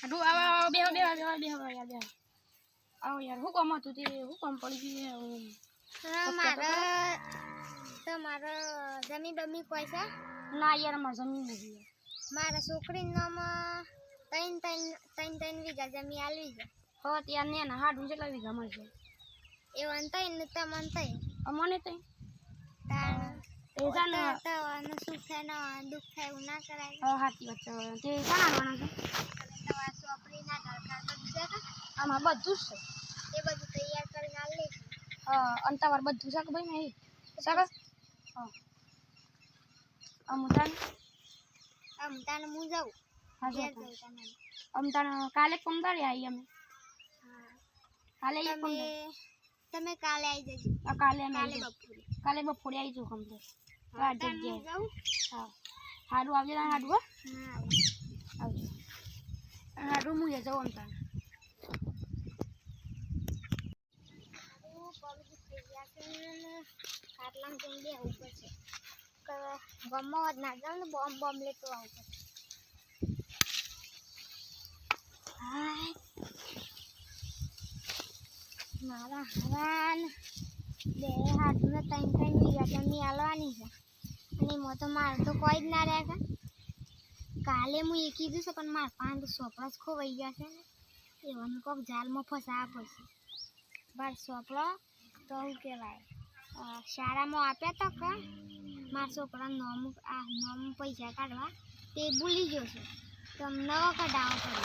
હાડું આવો આવો બેહો બેહો બેહો બેહો યાર બેહો આવો યાર હું કામ હતું તે? હું કામ પડી ગયું મારે જમીન બમી કોઈ છે? ના યાર અમારે જમીન નથી મારા છોકરીનું નામ ત્રણ ત્રણ ત્રણ ત્રણ વીઘા જમીન આલવી છે. હો ત્યાં ને ના હાડું કેટલા વીઘા મળશે એવું ત્રણ ને તમને ત્રણ અમને તો તાણ. તે જાને તવાનું સુખ થાય ને દુઃખ થાય એવું ના કરાય. સાચી વાત છે. તે છે? બધું છે આમાં બધું જ છે. એ બધું તૈયાર કરીને આલી હા બધું શાક ભાઈ નહીં સરસ? હા. અમુતાન? આમ હું જાઉં? અમતાન કાલે પમદાડે આવી અમે. હા. કાલે તમે કાલે આવી જજો. કાલે કાલે. બપોરે. કાલે બપોરે આવી જવું કમ્પ્લીટ આ જગ્યાએ. હા. હાડું આવજે તાને હા. આવજો. હારું હું એ જાઉં અમતાન ખાટલામાં જઈને બેહવું પડશે. કે ગમો જ ના જાઉં ને બોમ્બ બોમ્બ લેતો આવું પડશે. મારા હરાન બે હાથને ત્રણ ત્રણ વીઘા જમીન આલવાની છે. અને એમાં તો મારે તો કોઈ જ ના રહ્યા કાલે હું એ કીધું છે, પણ મારા પાંચ સોપડા જ ખોવાઈ ગયા છે ને. એવાનું કોક જાલમાં ફસાવા પડશે. બાર સોપડો તો શું કહેવાય? શાળામાં આપ્યા હતા કે મારા છોકરા નોમ, આ નોમ પૈસા કાઢવા. તે ભૂલી ગયો છે. તો નવો કઢાવો પડે.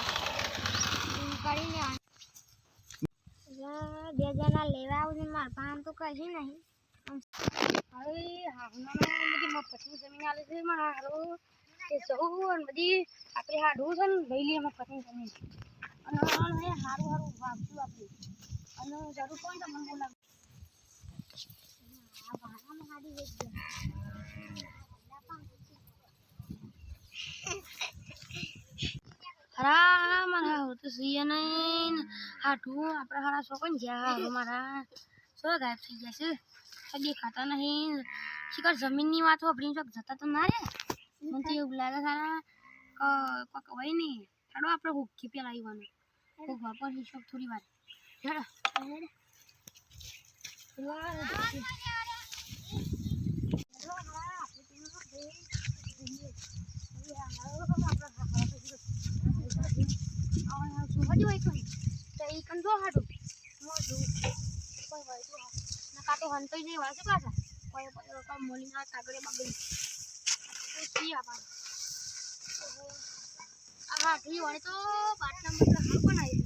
એમ કરીને બે જણા લેવા આવું છે, મારા પાસે તો કશું નહીં. હવે હાલમાં બધી મફતની જમીન આલે છે, મારા હારું. તે જવું અને બધી આપણે હાડવું છે ને, લઈ લઈએ મફતની જમીન. અને હારું હારું વાપશું આપણે. અને જરૂર પડે તો મને બોલાવ આ ભાડામાં હારી વેચી હરા મારા હારું તો સુઈએ નહીં હાઠું આપણા હારા છોકરા ને જ્યાં મારા સો ગાયબ થઈ ગયા છે કઈ દેખાતા નહીં શિખર જમીનની વાત વાપરીને ચોક જતા તો ના રે મને તો એવું લાગે સારા કોક હોય નહીં ચાલો આપણે હુક્કી પેલા આવવાનું હુકવા પર શોખ થોડી વાર હેડો. કાતો હંતો નહીં વાસે પાછા? કોઈ કોઈ મોલી ના કાગળે બગડી. સી આપા આ હાથલી હોય તો બાટલા મતલબ હાલ બનાવી